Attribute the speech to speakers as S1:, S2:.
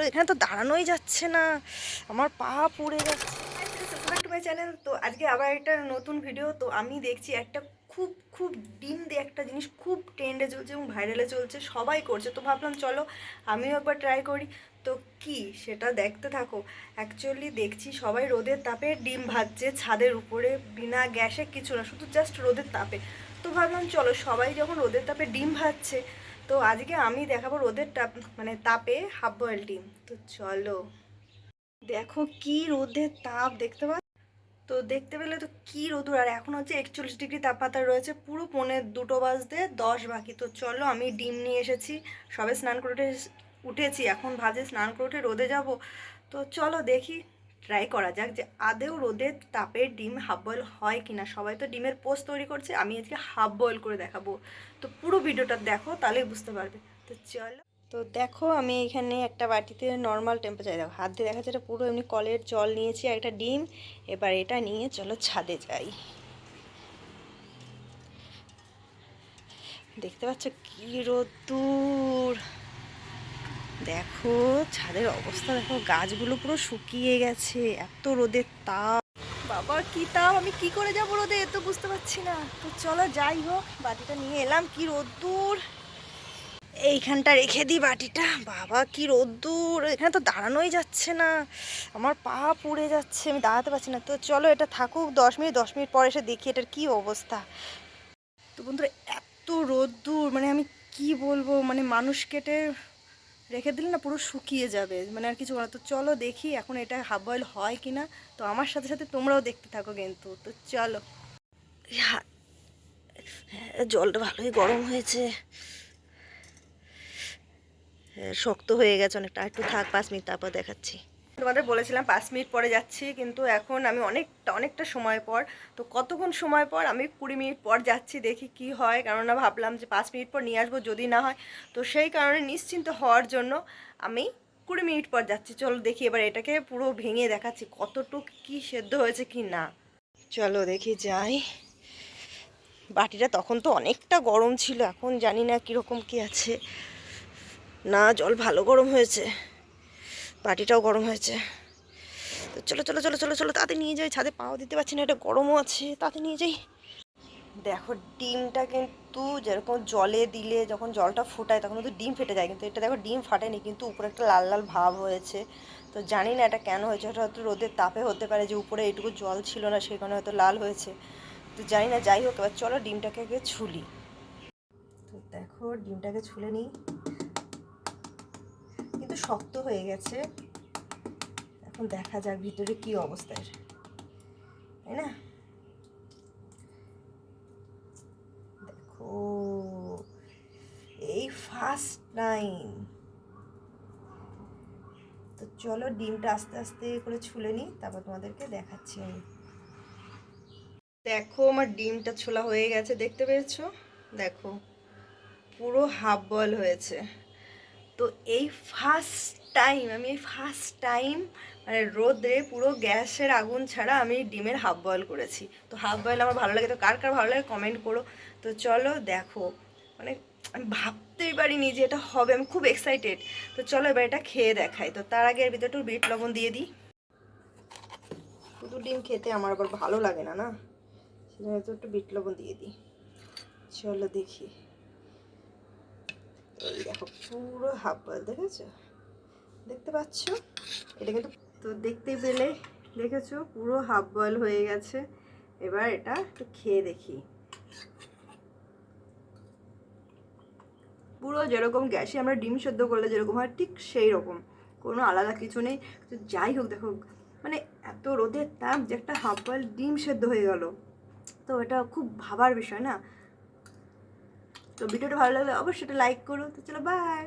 S1: চলো এখানে তো দাঁড়ানোই যাচ্ছে না। আমার পা পুড়ে যাচ্ছে। চ্যানেল তো আজকে আবার একটা নতুন ভিডিও তো আমি দেখছি একটা খুব খুব ডিম দিয়ে একটা জিনিস খুব ট্রেন্ডে চলছে এবং ভাইরালে চলছে, সবাই করছে। তো ভাবলাম, চলো আমিও একবার ট্রাই করি। তো কি? সেটা দেখতে থাকো। অ্যাকচুয়ালি দেখছি সবাই রোদের তাপে ডিম ভাজছে, ছাদের উপরে, বিনা গ্যাসে কিছু না, শুধু জাস্ট রোদের তাপে। তো ভাবলাম, চলো সবাই যখন রোদের তাপে ডিম ভাজছে তো আজকে আমি দেখাবো রোদের তাপ মানে তাপে হাফ বয়েল ডিম তো চলো, দেখো কি রোদের তাপ দেখতে পাচ্ছ তো দেখতে পেলে তো কি রোদুর, আর এখন হচ্ছে একচল্লিশ ডিগ্রি তাপমাত্রা রয়েছে, পুরো পৌনে দুটো বাজতে দশ বাকি। তো চলো আমি ডিম নিয়ে এসেছি, সবে স্নান করে উঠে উঠেছি, এখন ভাজে স্নান করে উঠে রোদে যাব। তো চলো দেখি ট্রাই করা যাক যে আদেও রোদের তাপে ডিম হাফ বয়েল হয় কিনা। সবাই তো ডিমের পোস্ট তৈরি করছে, আমি আজকে হাফ বয়েল করে দেখাবো। তো পুরো ভিডিওটা দেখো, তাহলেই বুঝতে পারবে। তো চলো। তো দেখো, আমি এখানে একটা বাটিতে নর্মাল টেম্পারেচার দেখো, হাত দিয়ে দেখা যাচ্ছে পুরো এমনি কলের জল নিয়েছি একটা ডিম। এবার এটা নিয়ে চলো ছাদে যাই। দেখতে পাচ্ছ কি রোদ্দুর! দেখো, ছাদের অবস্থা দেখো, গাছগুলো পুরো শুকিয়ে গেছে, এত রোদের তাপ। বাবা, কি তাপ? আমি কি করে যাব রোদে? এ তো বুঝতে পারছি না। তো চলো যাই হোক, বাটিটা নিয়ে এলাম, কি রোদ্দুর। এইখানটা রেখে দিই বাটিটা। বাবা, কি রোদ্দুর। এখানে তো দাঁড়ানোই যাচ্ছে না। আমার পা পুড়ে যাচ্ছে, আমি দাঁড়াতে পারছি না। তো চলো এটা থাকুক, দশ মিনিট দশ মিনিট পর এসে দেখি এটার কি অবস্থা। তো বন্ধুরা, এত রোদ্দুর মানে আমি কি বলব? মানে মানুষ কেটে রেখে দিলে না পুরো শুকিয়ে যাবে। মানে আর কিছু তো চলো দেখি এখন এটা হাফ বয়েল হয় কি না তো আমার সাথে সাথে তোমরাও দেখতে থাকো কিন্তু। তো চলো। হ্যাঁ, জলটা ভালোই গরম হয়েছে। হ্যাঁ, শক্ত হয়ে গেছে অনেকটা। একটু থাক পাঁচ মিনিট তারপর দেখাচ্ছি। তোমাদের বলেছিলাম, পাঁচ মিনিট পরে যাচ্ছি, কিন্তু এখন আমি অনেকটা অনেকটা সময় পর। তো কতক্ষণ সময় পর? আমি কুড়ি মিনিট পর যাচ্ছি, দেখি কি হয়। কেননা ভাবলাম যে পাঁচ মিনিট পর নিয়ে আসব যদি না হয়। তো সেই কারণে নিশ্চিন্ত হওয়ার জন্য আমি কুড়ি মিনিট পর যাচ্ছি। চলো দেখি এবার এটাকে পুরো ভেঙে দেখাচ্ছি, কতটুক কি সেদ্ধ হয়েছে কি না। চলো দেখি, যাই। বাটিটা তখন তো অনেকটা গরম ছিল, এখন জানি না কীরকম কি আছে। না, জল ভালো গরম হয়েছে। বাটিটাও গরম হয়েছে। তো চলো চলো চলো চলো চলো তাতে নিয়ে যাই, ছাদে পাও দিতে পারছি না, এটা গরমও আছে তাতে নিয়ে যাই। দেখো, ডিমটা কিন্তু যেরকম জলে দিলে যখন জলটা ফোটায়, তখন কিন্তু ডিম ফেটে যায়, কিন্তু এটা দেখো ডিম ফাটেনি, কিন্তু উপরে একটা লাল লাল ভাব হয়েছে। তো জানি না এটা কেন হয়েছে, এটা হয়তো রোদের তাপে হতে পারে যে উপরে এইটুকু জল ছিল না, সেই কারণে হয়তো লাল হয়েছে। তো জানি না, যাই হোক, এবার চলো ডিমটাকে আগে ছুলি। তো দেখো, ডিমটাকে ছুলে নিই। কিন্তু শক্ত হয়ে গেছে। এখন দেখা যাক ভিতরে কি অবস্থায় তাই না? দেখো, এই ফার্স্ট টাইম তো চলো ডিমটা আস্তে আস্তে করে ছুলে নিই, তারপর তোমাদেরকে দেখাচ্ছি আমি। দেখো, আমার ডিমটা ছোলা হয়ে গেছে, দেখতে পেয়েছ? দেখো, পুরো হাফ বয়েল হয়েছে। তো এই ফার্স্ট টাইম আমি এই ফার্স্ট টাইম মানে রোদে পুরো গ্যাসের আগুন ছাড়া আমি ডিমের হাফ বয়েল করেছি। তো হাফ বয়েল আমার ভালো লাগে, তো কার কার ভালো লাগে কমেন্ট করো। তো চলো দেখো মানে আমি ভাবতেই পারিনি যে এটা হবে, আমি খুব এক্সাইটেড তো চলো এবার এটা খেয়ে দেখাই। তো তার আগে এর ভিতরে একটু বিট লবণ দিয়ে দিই। শুধু ডিম খেতে আমার আবার ভালো লাগে না না? সেজন্য একটু বিট লবণ দিয়ে দিই। চলো দেখি। এই দেখো পুরো হাফ বয়েল, দেখেছ? দেখতে পাচ্ছ? এটা কিন্তু তো দেখতে পেলে, দেখেছ? পুরো হাফ বয়েল হয়ে গেছে। এবার এটা একটু খেয়ে দেখি। পুরো যেরকম গ্যাসে আমরা ডিম সেদ্ধ করলে যেরকম হয়, ঠিক সেই রকম কোনো আলাদা কিছু নেই। যাই হোক, দেখো মানে এত রোদের তাপ যে একটা হাফ বয়েল ডিম সেদ্ধ হয়ে গেল। তো এটা খুব ভাবার বিষয় না? তো ভিডিওটা ভালো লাগলে অবশ্যই লাইক করো। তো চলো বাই